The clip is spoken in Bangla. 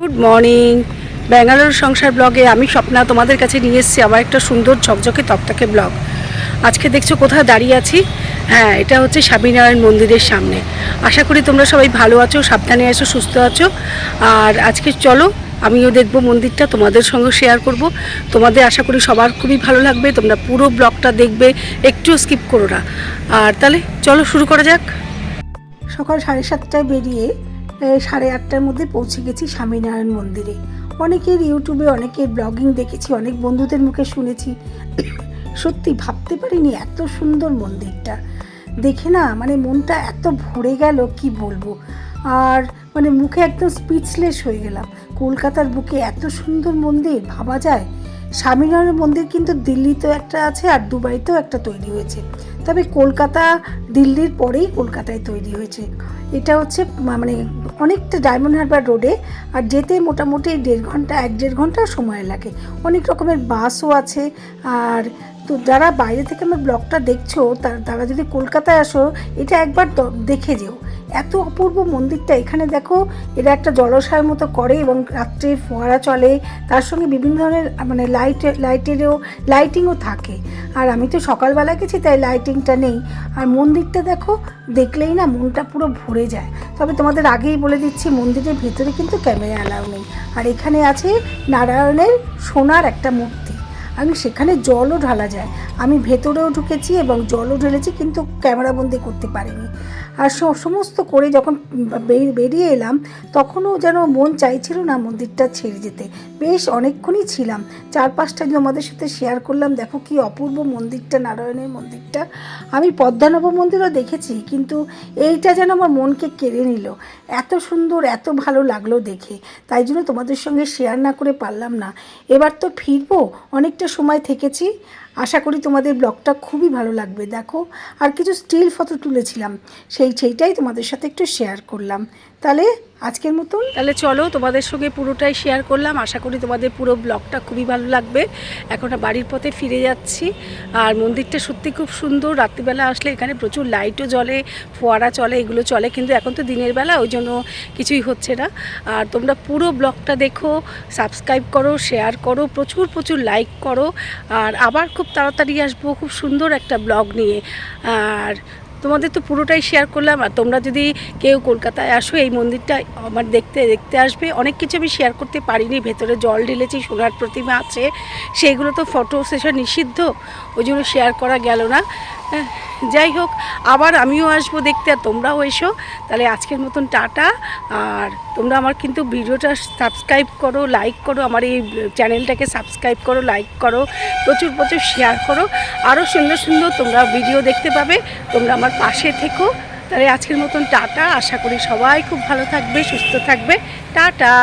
গুড মর্নিং ব্যাঙ্গালোর সংসার ব্লগে আমি স্বপ্না তোমাদের কাছে নিয়ে এসেছি আবার একটা সুন্দর ঝকঝকে তকতকে ব্লগ আজকে দেখছ কোথায় দাঁড়িয়ে আছি? হ্যাঁ এটা হচ্ছে স্বামীনারায়ণ মন্দিরের সামনে। আশা করি তোমরা সবাই ভালো আছো, সাবধানে আছো, সুস্থ আছো। আর আজকে চলো, আমিও দেখব মন্দিরটা, তোমাদের সঙ্গে শেয়ার করব। তোমাদের আশা করি সবার খুবই ভালো লাগবে, তোমরা পুরো ব্লগটা দেখবে, একটু স্কিপ করো না। আর তাহলে চলো শুরু করা যাক। সকাল সাড়ে সাতটায় বেরিয়ে সাড়ে আটটার মধ্যে পৌঁছে গেছি স্বামীনারায়ণ মন্দিরে। অনেকের ইউটিউবে, অনেকের ব্লগিং দেখেছি, অনেক বন্ধুদের মুখে শুনেছি। সত্যি ভাবতে পারিনি এত সুন্দর মন্দিরটা। দেখে না মানে মনটা এত ভরে গেল, কি বলব? আর মানে মুখে একদম স্পিচলেস হয়ে গেলাম। কলকাতার বুকে এত সুন্দর মন্দির, ভাবা যায়? স্বামীনারায়ণ মন্দির কিন্তু দিল্লিতেও একটা আছে আর দুবাইতেও একটা তৈরি হয়েছে। তবে কলকাতা দিল্লির পরেই কলকাতায় তৈরি হয়েছে। এটা হচ্ছে মানে অনেকটা ডায়মন্ড হারবার রোডে, আর যেতে মোটামুটি দেড় ঘণ্টা, এক দেড় ঘণ্টা সময় লাগে। অনেক রকমের বাসও আছে, আর তো যারা বাইরে থেকে আমার ব্লগটা দেখছ তারা যদি কলকাতায় আসো, এটা একবার দেখে যেও। এত অপূর্ব মন্দিরটা। এখানে দেখো, এরা একটা জলাশয়ের মতো করে এবং রাত্রে ফোয়ারা চলে। তার সঙ্গে বিভিন্ন ধরনের মানে লাইট লাইটেরও লাইটিংও থাকে। আর আমি তো সকালবেলা গেছি, তাই লাইটিংটা নেই। আর মন্দিরটা দেখো, দেখলেই না মনটা পুরো ভরে যায়। তবে তোমাদের আগেই বলে দিচ্ছি, মন্দিরের ভেতরে কিন্তু ক্যামেরা অ্যালাউ নেই। আর এখানে আছে নারায়ণের সোনার একটা মূর্তি। আমি সেখানে জলও ঢালা যায়। আমি ভেতরেও ঢুকেছি এবং জলও ঢেলেছি, কিন্তু ক্যামেরাবন্দি করতে পারিনি। আর সমস্ত করে যখন বেরিয়ে এলাম, তখনও যেন মন চাইছিল না মন্দিরটা ছেড়ে যেতে। বেশ অনেকক্ষণই ছিলাম। চার পাঁচটা আমাদের সাথে শেয়ার করলাম, দেখো কি অপূর্ব মন্দিরটা, নারায়ণের মন্দিরটা। আমি পদ্মানব মন্দিরও দেখেছি, কিন্তু এইটা যেন আমার মনকে কেড়ে নিল। এত সুন্দর, এত ভালো লাগল দেখে। তাই জন্য তোমাদের সঙ্গে শেয়ার না করে পারলাম না। এবার তো ফিরবো, অনেকটা সময় থেকেছি। আশা করি তোমাদের ব্লগটা খুবই ভালো লাগবে, দেখো। আর কিছু স্টিল ফটো তুলেছিলাম, সেই সেইটাই তোমাদের সাথে একটু শেয়ার করলাম। তাহলে আজকের মতন। তাহলে চলো তোমাদের সঙ্গে পুরোটাই শেয়ার করলাম। আশা করি তোমাদের পুরো ব্লগটা খুবই ভালো লাগবে। এখন বাড়ির পথে ফিরে যাচ্ছি। আর মন্দিরটা সত্যি খুব সুন্দর। রাত্রিবেলা আসলে এখানে প্রচুর লাইটও জ্বলে, ফোয়ারা চলে, এগুলো চলে। কিন্তু এখন তো দিনের বেলা, ওই জন্য কিছুই হচ্ছে না। আর তোমরা পুরো ব্লগটা দেখো সাবস্ক্রাইব করো শেয়ার করো, প্রচুর প্রচুর লাইক করো। আর আবার খুব তাড়াতাড়ি আসব খুব সুন্দর একটা ব্লগ নিয়ে। আর তোমাদের তো পুরোটাই শেয়ার করলাম আর তোমরা যদি কেউ কলকাতায় আসো এই মন্দিরটা আমার দেখতে দেখতে আসবে। অনেক কিছু আমি শেয়ার করতে পারিনি ভেতরে জল ঢেলেছি সোনার প্রতিমা আছে সেইগুলো তো ফটো সেশন নিষিদ্ধ ওই জন্য শেয়ার করা গেল না। হ্যাঁ, যাই হোক, আবার আমিও আসব দেখতে আর তোমরাও এসো। তাহলে আজকের মতন টাটা। আর তোমরা আমার কিন্তু ভিডিওটা সাবস্ক্রাইব করো, লাইক করো, আমার এই চ্যানেলটাকে সাবস্ক্রাইব করো, লাইক করো, প্রচুর প্রচুর শেয়ার করো। আরও সুন্দর সুন্দর তোমরা ভিডিও দেখতে পাবে, তোমরা আমার পাশে থেকো। তাহলে আজকের মতন টাটা। আশা করি সবাই খুব ভালো থাকবে, সুস্থ থাকবে। টাটা!